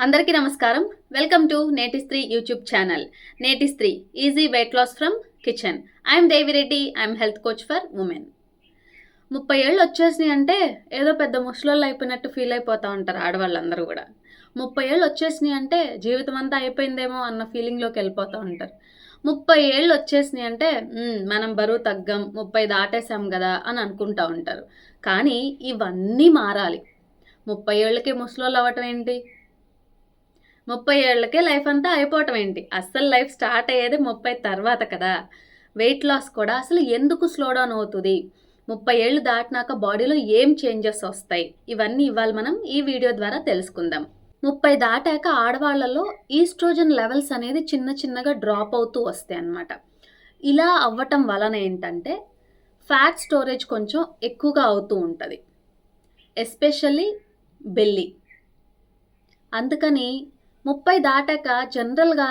అందరికీ నమస్కారం. Welcome to నేటి స్త్రీ యూట్యూబ్ ఛానల్ నేటి స్త్రీ easy weight loss from kitchen I'm Devireddy I'm health coach for women ముప్పై ఏళ్ళు వచ్చేసినాయి అంటే ఏదో పెద్ద ముసలోళ్ళు అయిపోయినట్టు ఫీల్ అయిపోతూ ఉంటారు ఆడవాళ్ళందరూ కూడా. ముప్పై ఏళ్ళు వచ్చేసినాయి అంటే జీవితం అంతా అయిపోయిందేమో అన్న ఫీలింగ్లోకి వెళ్ళిపోతూ ఉంటారు. ముప్పై ఏళ్ళు వచ్చేసినాయి అంటే మనం బరువు తగ్గం ముప్పై దాటేసాం కదా అని అనుకుంటూ ఉంటారు. కానీ ఇవన్నీ మారాలి. ముప్పై ఏళ్ళకి ముసలోళ్ళు అవ్వటం ఏంటి? ముప్పై ఏళ్ళకే లైఫ్ అంతా అయిపోవటం ఏంటి? అస్సలు లైఫ్ స్టార్ట్ అయ్యేది ముప్పై తర్వాత కదా? వెయిట్ లాస్ కూడా అసలు ఎందుకు స్లో డౌన్ అవుతుంది? ముప్పై ఏళ్ళు దాటినాక బాడీలో ఏం చేంజెస్ వస్తాయి? ఇవన్నీ ఇవాళ మనం ఈ వీడియో ద్వారా తెలుసుకుందాం. ముప్పై దాటాక ఆడవాళ్ళలో ఈస్ట్రోజన్ లెవెల్స్ అనేది చిన్న చిన్నగా డ్రాప్ అవుతూ వస్తాయి అన్నమాట. ఇలా అవ్వటం వలన ఏంటంటే ఫ్యాట్ స్టోరేజ్ కొంచెం ఎక్కువగా అవుతూ ఉంటుంది. Especially belly. అందుకని ముప్పై దాటాక జనరల్గా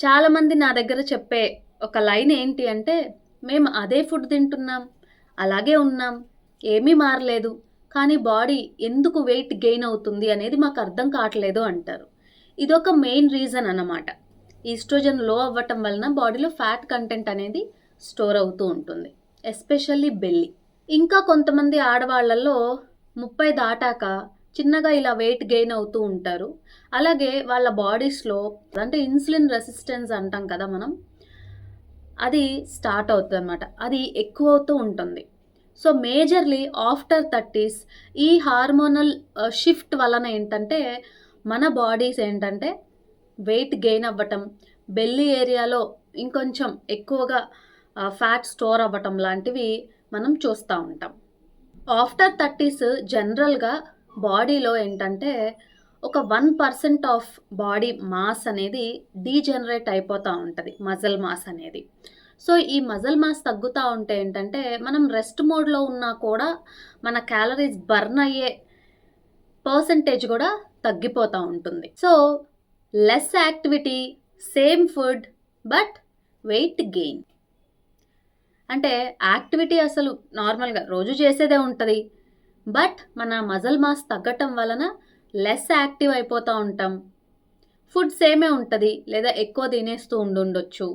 చాలామంది నా దగ్గర చెప్పే ఒక లైన్ ఏంటి అంటే మేము అదే ఫుడ్ తింటున్నాం అలాగే ఉన్నాం ఏమీ మారలేదు కానీ బాడీ ఎందుకు వెయిట్ గెయిన్ అవుతుంది అనేది మాకు అర్థం కావట్లేదు అంటారు. ఇదొక మెయిన్ రీజన్ అన్నమాట. ఈస్ట్రోజన్లో అవ్వటం వలన బాడీలో ఫ్యాట్ కంటెంట్ అనేది స్టోర్ అవుతూ ఉంటుంది ఎస్పెషల్లీ బెల్లి. ఇంకా కొంతమంది ఆడవాళ్ళల్లో ముప్పై దాటాక చిన్నగా ఇలా వెయిట్ గెయిన్ అవుతూ ఉంటారు. అలాగే వాళ్ళ బాడీస్లో అంటే ఇన్సులిన్ రెసిస్టెన్స్ అంటాం కదా మనం అది స్టార్ట్ అవుతుంది అనమాట అది ఎక్కువ అవుతూ ఉంటుంది. సో మేజర్లీ ఆఫ్టర్ థర్టీస్ ఈ హార్మోనల్ షిఫ్ట్ uh, వలన ఏంటంటే మన బాడీస్ ఏంటంటే వెయిట్ గెయిన్ అవ్వటం బెల్లి ఏరియాలో ఇంకొంచెం ఎక్కువగా uh, ఫ్యాట్ స్టోర్ అవ్వటం లాంటివి మనం చూస్తూ ఉంటాం. ఆఫ్టర్ థర్టీస్ జనరల్గా బాడీలో ఏంటంటే ఒక one percent of body mass అనేది డీజనరేట్ అయిపోతూ ఉంటుంది మజల్ మాస్ అనేది. సో ఈ మజల్ మాస్ తగ్గుతూ ఉంటే ఏంటంటే మనం రెస్ట్ మోడ్లో ఉన్నా కూడా మన క్యాలరీస్ బర్న్ అయ్యే పర్సంటేజ్ కూడా తగ్గిపోతూ ఉంటుంది. So less activity same food but weight gain. అంటే యాక్టివిటీ అసలు నార్మల్గా రోజు చేసేదే ఉంటుంది. బట్ మన మజల్ మాస్ తగ్గటం వలన లెస్ యాక్టివ్ అయిపోతూ ఉంటాం. ఫుడ్ సేమే ఉంటుంది లేదా ఎక్కువ తినేస్తూ ఉండుండొచ్చు.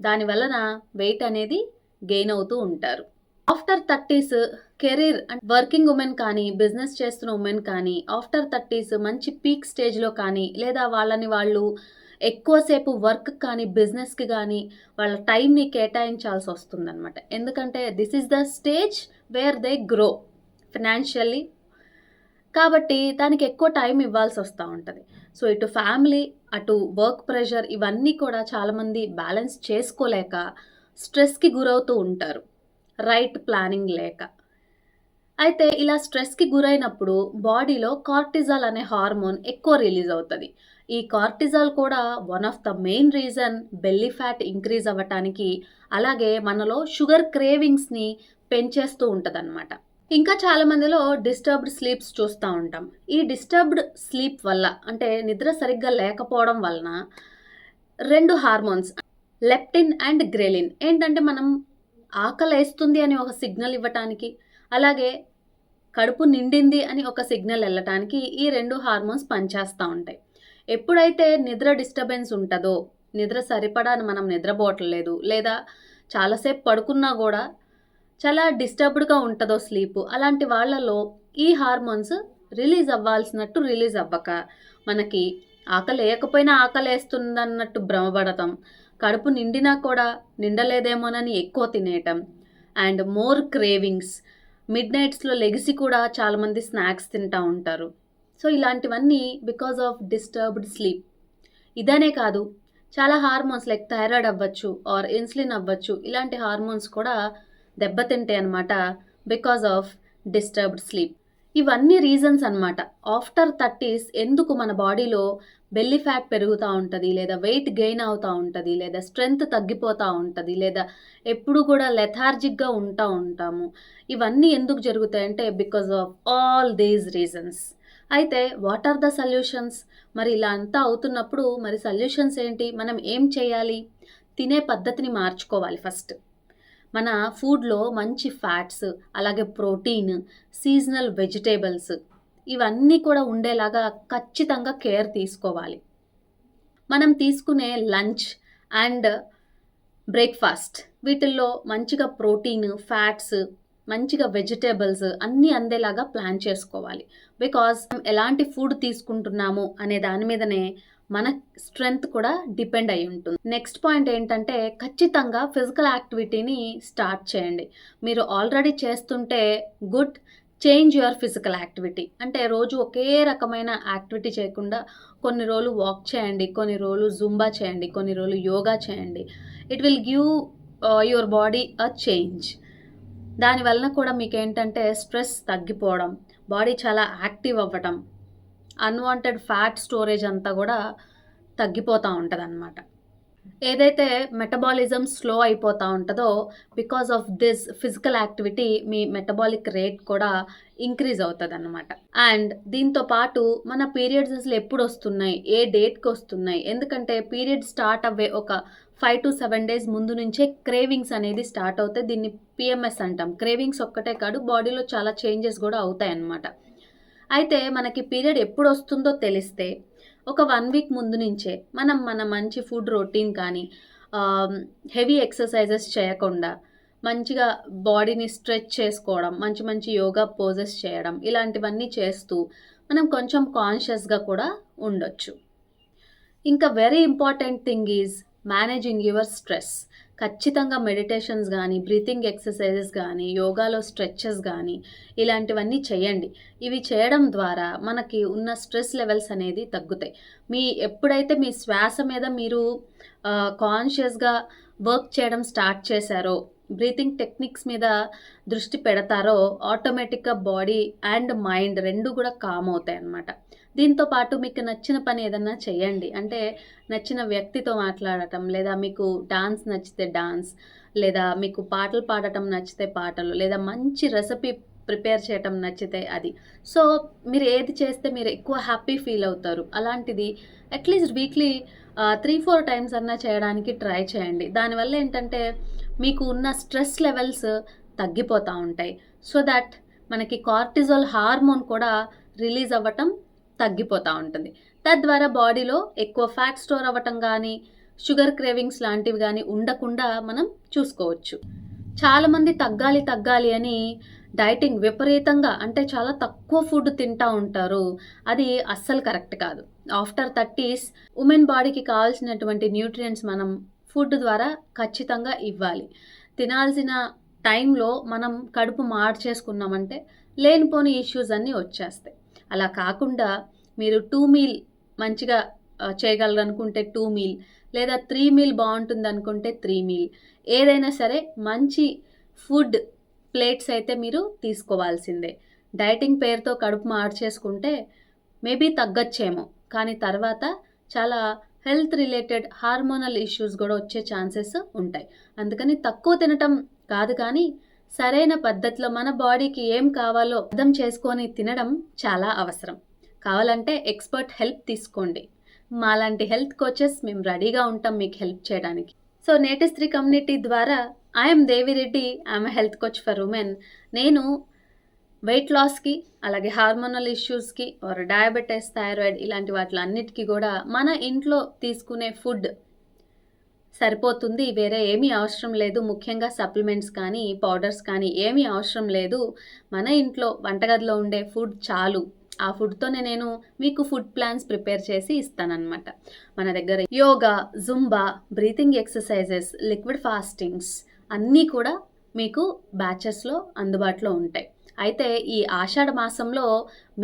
దాని వలన వెయిట్ అనేది గెయిన్ అవుతూ ఉంటారు. After thirties career and working women కానీ బిజినెస్ చేస్తున్న ఉమెన్ కానీ ఆఫ్టర్ థర్టీస్ మంచి పీక్ స్టేజ్లో కానీ లేదా వాళ్ళని వాళ్ళు ఎక్కువసేపు వర్క్ కానీ బిజినెస్కి కానీ వాళ్ళ టైంని కేటాయించాల్సి వస్తుందన్నమాట. ఎందుకంటే this is the stage where they grow. Financially కాబట్టి దానికి ఎక్కువ టైం ఇవ్వాల్సి వస్తూ ఉంటుంది. సో ఇటు ఫ్యామిలీ అటు వర్క్ ప్రెషర్ ఇవన్నీ కూడా చాలామంది బ్యాలెన్స్ చేసుకోలేక స్ట్రెస్కి గురవుతూ ఉంటారు. రైట్ ప్లానింగ్ లేక. అయితే ఇలా స్ట్రెస్కి గురైనప్పుడు బాడీలో కార్టిజాల్ అనే హార్మోన్ ఎక్కువ రిలీజ్ అవుతుంది. ఈ కార్టిజాల్ కూడా one of the main reason belly fat increase అవ్వటానికి అలాగే మనలో షుగర్ క్రేవింగ్స్ని పెంచేస్తూ ఉంటుంది ఇంకా చాలా మందిలో డిస్టర్బ్డ్ స్లీప్స్ చూస్తూ ఉంటాం. ఈ డిస్టర్బ్డ్ స్లీప్ వల్ల అంటే నిద్ర సరిగ్గా లేకపోవడం వలన రెండు హార్మోన్స్ లెప్టిన్ అండ్ గ్రెలిన్ ఏంటంటే మనం ఆకలి వేస్తుంది అని ఒక సిగ్నల్ ఇవ్వటానికి అలాగే కడుపు నిండింది అని ఒక సిగ్నల్ వెళ్ళటానికి ఈ రెండు హార్మోన్స్ పనిచేస్తూ ఉంటాయి. ఎప్పుడైతే నిద్ర డిస్టర్బెన్స్ ఉంటుందో నిద్ర సరిపడా మనం నిద్రపోవట్లేదు లేదా చాలాసేపు పడుకున్నా కూడా చాలా డిస్టర్బ్డ్గా ఉంటుందో స్లీప్. అలాంటి వాళ్ళలో ఈ హార్మోన్స్ రిలీజ్ అవ్వాల్సినట్టు రిలీజ్ అవ్వక మనకి ఆకలి వేయకపోయినా ఆకలి వేస్తుందన్నట్టు భ్రమపడతాం. కడుపు నిండినా కూడా నిండలేదేమోనని ఎక్కువ తినేయటం. And more cravings. మిడ్ నైట్స్లో లెగిసి కూడా చాలామంది స్నాక్స్ తింటూ ఉంటారు. సో ఇలాంటివన్నీ బికాజ్ ఆఫ్ డిస్టర్బ్డ్ స్లీప్. ఇదనే కాదు. చాలా హార్మోన్స్ లైక్ థైరాయిడ్ అవ్వచ్చు ఆర్ ఇన్సులిన్ అవ్వచ్చు. ఇలాంటి హార్మోన్స్ కూడా దెబ్బతింటాయి అనమాట బికాజ్ ఆఫ్ డిస్టర్బ్డ్ స్లీప్ ఇవన్నీ రీజన్స్ అన్నమాట. ఆఫ్టర్ థర్టీస్ ఎందుకు మన బాడీలో బెల్లీ ఫ్యాట్ పెరుగుతూ ఉంటుంది లేదా వెయిట్ గెయిన్ అవుతూ ఉంటుంది లేదా స్ట్రెంగ్త్ తగ్గిపోతూ ఉంటుంది లేదా ఎప్పుడు కూడా లెథార్జిక్గా ఉంటా ఉంటాము. ఇవన్నీ ఎందుకు జరుగుతాయంటే because of all these reasons అయితే వాట్ ఆర్ ద సొల్యూషన్స్ మరి ఇలా అంతా అవుతున్నప్పుడు మరి సొల్యూషన్స్ ఏంటి? మనం ఏం చేయాలి? తినే పద్ధతిని మార్చుకోవాలి ఫస్ట్ మన ఫుడ్లో మంచి ఫ్యాట్స్ అలాగే ప్రోటీన్ సీజనల్ వెజిటేబుల్స్ ఇవన్నీ కూడా ఉండేలాగా ఖచ్చితంగా కేర్ తీసుకోవాలి. మనం తీసుకునే లంచ్ అండ్ బ్రేక్ఫాస్ట్ వీటిల్లో మంచిగా ప్రోటీన్ ఫ్యాట్స్ మంచిగా వెజిటేబుల్స్ అన్నీ అందేలాగా ప్లాన్ చేసుకోవాలి. బికాజ్ ఎలాంటి ఫుడ్ తీసుకుంటున్నాము అనే దాని మీదనే మన స్ట్రెంగ్త్ కూడా డిపెండ్ అయి ఉంటుంది. నెక్స్ట్ పాయింట్ ఏంటంటే ఖచ్చితంగా ఫిజికల్ యాక్టివిటీని స్టార్ట్ చేయండి. మీరు ఆల్రెడీ చేస్తుంటే good change your physical activity అంటే రోజు ఒకే రకమైన యాక్టివిటీ చేయకుండా కొన్ని రోజులు వాక్ చేయండి కొన్ని రోజులు జుంబా చేయండి కొన్ని రోజులు యోగా చేయండి. It will give your body a change దానివలన కూడా మీకు ఏంటంటే స్ట్రెస్ తగ్గిపోవడం బాడీ చాలా యాక్టివ్ అవ్వటం అన్వాంటెడ్ ఫ్యాట్ స్టోరేజ్ అంతా కూడా తగ్గిపోతూ ఉంటుంది అనమాట ఏదైతే మెటబాలిజం స్లో అయిపోతూ ఉంటుందో because of this physical activity me metabolic rate కూడా ఇంక్రీజ్ అవుతుంది అనమాట అండ్ దీంతో పాటు మన పీరియడ్స్ అసలు ఎప్పుడు వస్తున్నాయి ఏ డేట్కి వస్తున్నాయి? ఎందుకంటే పీరియడ్ స్టార్ట్ అవ్వే ఒక ఫైవ్ టు సెవెన్ డేస్ ముందు నుంచే క్రేవింగ్స్ అనేది స్టార్ట్ అవుతాయి. దీన్ని పిఎంఎస్ అంటాం. క్రేవింగ్స్ ఒక్కటే కాదు బాడీలో చాలా చేంజెస్ కూడా అవుతాయి అన్నమాట అయితే మనకి పీరియడ్ ఎప్పుడు వస్తుందో తెలిస్తే ఒక వన్ వీక్ ముందు నుంచే మనం మన మంచి ఫుడ్ రొటీన్ కానీ హెవీ ఎక్సర్సైజెస్ చేయకుండా మంచిగా బాడీని స్ట్రెచ్ చేసుకోవడం మంచి మంచి యోగా పోజెస్ చేయడం ఇలాంటివన్నీ చేస్తూ మనం కొంచెం కాన్షియస్గా కూడా ఉండొచ్చు. ఇంకా very important thing is managing your stress. ఖచ్చితంగా మెడిటేషన్స్ కానీ బ్రీతింగ్ ఎక్సర్సైజెస్ కానీ యోగాలో స్ట్రెచెస్ కానీ ఇలాంటివన్నీ చేయండి. ఇవి చేయడం ద్వారా మనకి ఉన్న స్ట్రెస్ లెవెల్స్ అనేది తగ్గుతాయి. మీ ఎప్పుడైతే మీ శ్వాస మీద మీరు కాన్షియస్గా వర్క్ చేయడం స్టార్ట్ చేశారో బ్రీతింగ్ టెక్నిక్స్ మీద దృష్టి పెడతారో ఆటోమేటిక్గా బాడీ అండ్ మైండ్ రెండు కూడా కామ్ అవుతాయి అన్నమాట దీంతో పాటు మీకు నచ్చిన పని ఏదన్నా చేయండి. అంటే నచ్చిన వ్యక్తితో మాట్లాడటం లేదా మీకు డాన్స్ నచ్చితే డాన్స్ లేదా మీకు పాటలు పాడటం నచ్చితే పాటలు లేదా మంచి రెసిపీ ప్రిపేర్ చేయటం నచ్చితే అది. సో మీరు ఏది చేస్తే మీరు ఎక్కువ హ్యాపీ ఫీల్ అవుతారు. అలాంటిది at least weekly three four times అన్నా చేయడానికి ట్రై చేయండి. దానివల్ల ఏంటంటే మీకు ఉన్న స్ట్రెస్ లెవెల్స్ తగ్గిపోతూ ఉంటాయి. సో దట్ మనకి కార్టిజోల్ హార్మోన్ కూడా రిలీజ్ అవ్వటం తగ్గిపోతూ ఉంటుంది. తద్వారా బాడీలో ఎక్కువ ఫ్యాట్ స్టోర్ అవ్వటం కానీ షుగర్ క్రేవింగ్స్ లాంటివి కానీ ఉండకుండా మనం చూసుకోవచ్చు. చాలామంది తగ్గాలి తగ్గాలి అని డైటింగ్ విపరీతంగా అంటే చాలా తక్కువ ఫుడ్ తింటూ ఉంటారు. అది అస్సలు కరెక్ట్ కాదు. ఆఫ్టర్ థర్టీస్ ఉమెన్ బాడీకి కావాల్సినటువంటి న్యూట్రియంట్స్ మనం ఫుడ్ ద్వారా ఖచ్చితంగా ఇవ్వాలి. తినాల్సిన టైంలో మనం కడుపు మార్చేసుకున్నామంటే లేనిపోని ఇష్యూస్ అన్నీ వచ్చేస్తాయి. అలా కాకుండా మీరు టూ మీల్ మంచిగా చేయగలరనుకుంటే టూ మీల్ లేదా త్రీ మీల్ బాగుంటుంది అనుకుంటే త్రీ మీల్ ఏదైనా సరే మంచి ఫుడ్ ప్లేట్స్ అయితే మీరు తీసుకోవాల్సిందే. డైటింగ్ పేరుతో కడుపు మార్చేసుకుంటే మేబీ తగ్గచ్చేమో కానీ తర్వాత చాలా హెల్త్ రిలేటెడ్ హార్మోనల్ ఇష్యూస్ కూడా వచ్చే ఛాన్సెస్ ఉంటాయి. అందుకని తక్కువ తినటం కాదు కానీ సరైన పద్ధతిలో మన బాడీకి ఏం కావాలో అర్థం చేసుకొని తినడం చాలా అవసరం. కావాలంటే ఎక్స్పర్ట్ హెల్ప్ తీసుకోండి. మాలాంటి హెల్త్ కోచెస్ మేము రెడీగా ఉంటాం మీకు హెల్ప్ చేయడానికి. సో నేటి స్త్రీ కమ్యూనిటీ ద్వారా I'm Devireddy I'm health coach for women. నేను వెయిట్ లాస్కి అలాగే హార్మోనల్ ఇష్యూస్కి ఆర్ డయాబెటీస్ థైరాయిడ్ ఇలాంటి వాటి అన్నిటికీ కూడా మన ఇంట్లో తీసుకునే ఫుడ్ సరిపోతుంది. వేరే ఏమీ అవసరం లేదు. ముఖ్యంగా సప్లిమెంట్స్ కానీ పౌడర్స్ కానీ ఏమీ అవసరం లేదు. మన ఇంట్లో వంటగదిలో ఉండే ఫుడ్ చాలు. ఆ ఫుడ్తోనే నేను మీకు ఫుడ్ ప్లాన్స్ ప్రిపేర్ చేసి ఇస్తానన్నమాట. మన దగ్గర yoga Zumba breathing exercises liquid fastings అన్నీ కూడా మీకు బ్యాచెస్లో అందుబాటులో ఉంటాయి. అయితే ఈ ఆషాఢ మాసంలో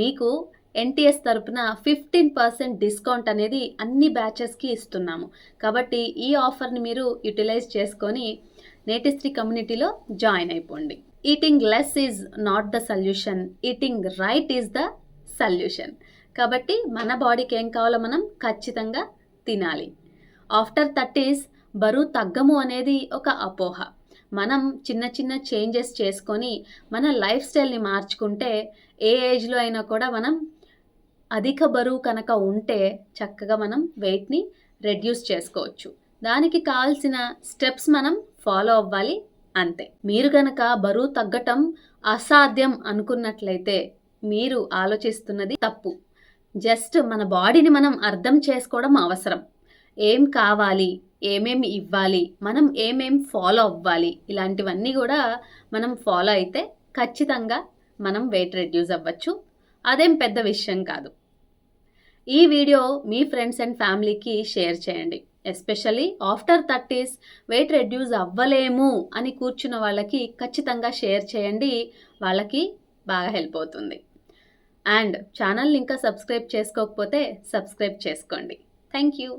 మీకు ఎన్టీఎస్ తరపున ఫిఫ్టీన్ పర్సెంట్ డిస్కౌంట్ అనేది అన్ని బ్యాచెస్కి ఇస్తున్నాము. కాబట్టి ఈ ఆఫర్ని మీరు యూటిలైజ్ చేసుకొని నేటిస్త్రీ కమ్యూనిటీలో జాయిన్ అయిపోండి. Eating less is not the solution eating right is the solution కాబట్టి మన బాడీకి ఏం కావాలో మనం ఖచ్చితంగా తినాలి. ఆఫ్టర్ థర్టీస్ బరువు తగ్గము అనేది ఒక అపోహ. మనం చిన్న చిన్న చేంజెస్ చేసుకొని మన లైఫ్ స్టైల్ని మార్చుకుంటే ఏ ఏజ్లో అయినా కూడా మనం అధిక బరువు కనుక ఉంటే చక్కగా మనం వెయిట్ని రెడ్యూస్ చేసుకోవచ్చు. దానికి కావాల్సిన స్టెప్స్ మనం ఫాలో అవ్వాలి అంతే. మీరు గనక బరువు తగ్గటం అసాధ్యం అనుకున్నట్లయితే మీరు ఆలోచిస్తున్నది తప్పు. జస్ట్ మన బాడీని మనం అర్థం చేసుకోవడం అవసరం. ఏం కావాలి? ఏమేమి ఇవ్వాలి? మనం ఏమేం ఫాలో అవ్వాలి? ఇలాంటివన్నీ కూడా మనం ఫాలో అయితే ఖచ్చితంగా మనం వెయిట్ రెడ్యూస్ అవ్వచ్చు. అదేం పెద్ద విషయం కాదు. ఈ వీడియో మీ ఫ్రెండ్స్ అండ్ ఫ్యామిలీకి షేర్ చేయండి. Especially after thirties weight reduce అవ్వలేము అని కూర్చున్న వాళ్ళకి ఖచ్చితంగా షేర్ చేయండి. వాళ్ళకి బాగా హెల్ప్ అవుతుంది. అండ్ ఛానల్ని ఇంకా సబ్స్క్రైబ్ చేసుకోకపోతే సబ్స్క్రైబ్ చేసుకోండి. Thank you.